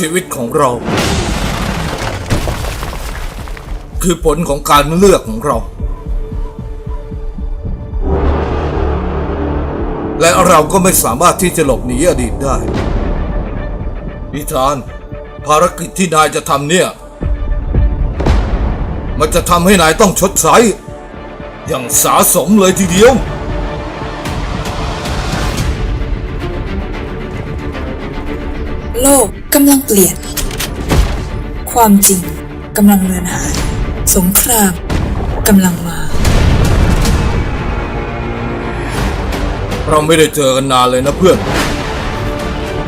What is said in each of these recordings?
ชีวิตของเรา คือผลของการเลือกของเรา และเราก็ไม่สามารถที่จะหลบหนีอดีตได้นิทาน ภารกิจที่นายจะทำเนี่ย มันจะทำให้นายต้องชดใช้ อย่างสาสมเลยทีเดียว โลกกำลังเปลี่ยน ความจริงกำลังเลือนหาย สงครามกำลังมา เราไม่ได้เจอกันนานเลยนะเพื่อน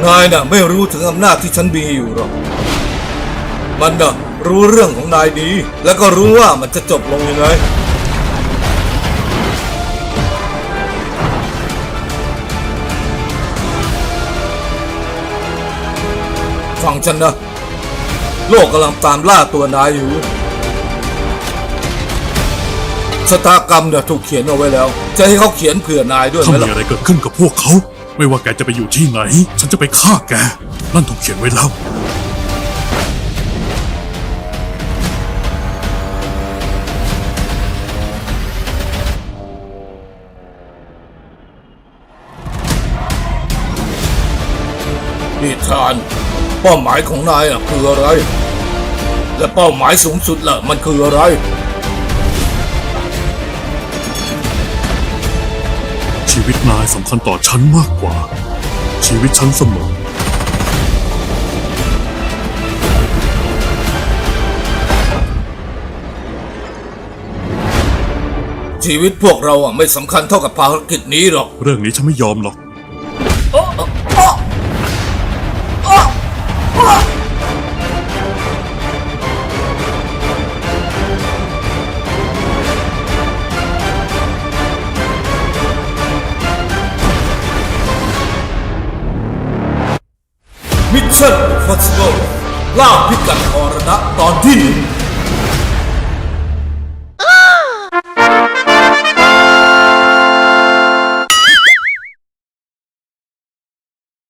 นายน่ะไม่รู้ถึงอำนาจที่ฉันมีอยู่หรอก มันน่ะรู้เรื่องของนายดี แล้วก็รู้ว่ามันจะจบลงยังไง ฟังฉันนะ โลกกำลังตามล่าตัวนายอยู่ชะตากรรมเนี่ยถูกเขียนเอาไว้แล้ว จะให้เขาเขียนเผื่อนายด้วยถ้าไหมมีล่ะ อะไรเกิดขึ้นกับพวกเขา ไม่ว่าแกจะไปอยู่ที่ไหน ฉันจะไปฆ่าแก นั่นถูกเขียนไว้แล้ว นิทาน เป้าหมายของนายอะคืออะไร และเป้าหมายสูงสุดล่ะมันคืออะไร ชีวิตนายสำคัญต่อฉันมากกว่า ชีวิตฉันเสมอ ชีวิตพวกเราอะไม่สำคัญเท่ากับภารกิจนี้หรอก เรื่องนี้ฉันไม่ยอมหรอก มิชชั่น Impossible ล่าพิกัดอรณะตอนที่หนึ่ง